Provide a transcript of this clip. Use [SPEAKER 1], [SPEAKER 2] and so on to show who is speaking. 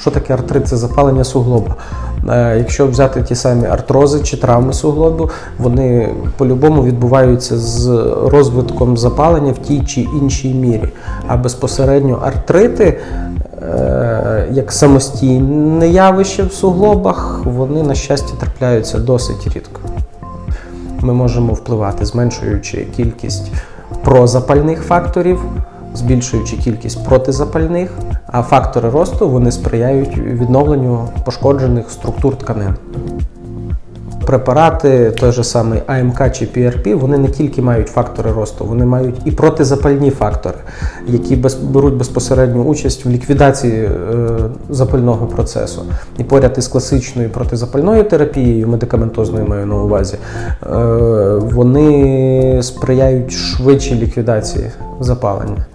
[SPEAKER 1] Що таке артрит? Це запалення суглоба. Е, Якщо взяти ті самі артрози чи травми суглобу, вони по-любому відбуваються з розвитком запалення в тій чи іншій мірі. А безпосередньо артрити, е, як самостійне явище в суглобах, вони, на щастя, трапляються досить рідко. Ми можемо впливати, зменшуючи кількість прозапальних факторів, збільшуючи кількість протизапальних, а фактори росту вони сприяють відновленню пошкоджених структур тканин. Препарати, той же самий АМК чи PRP, вони не тільки мають фактори росту, вони мають і протизапальні фактори, які беруть безпосередню участь в ліквідації е, запального процесу. І поряд із класичною протизапальною терапією, медикаментозною маю на увазі, е, вони сприяють швидшій ліквідації запалення.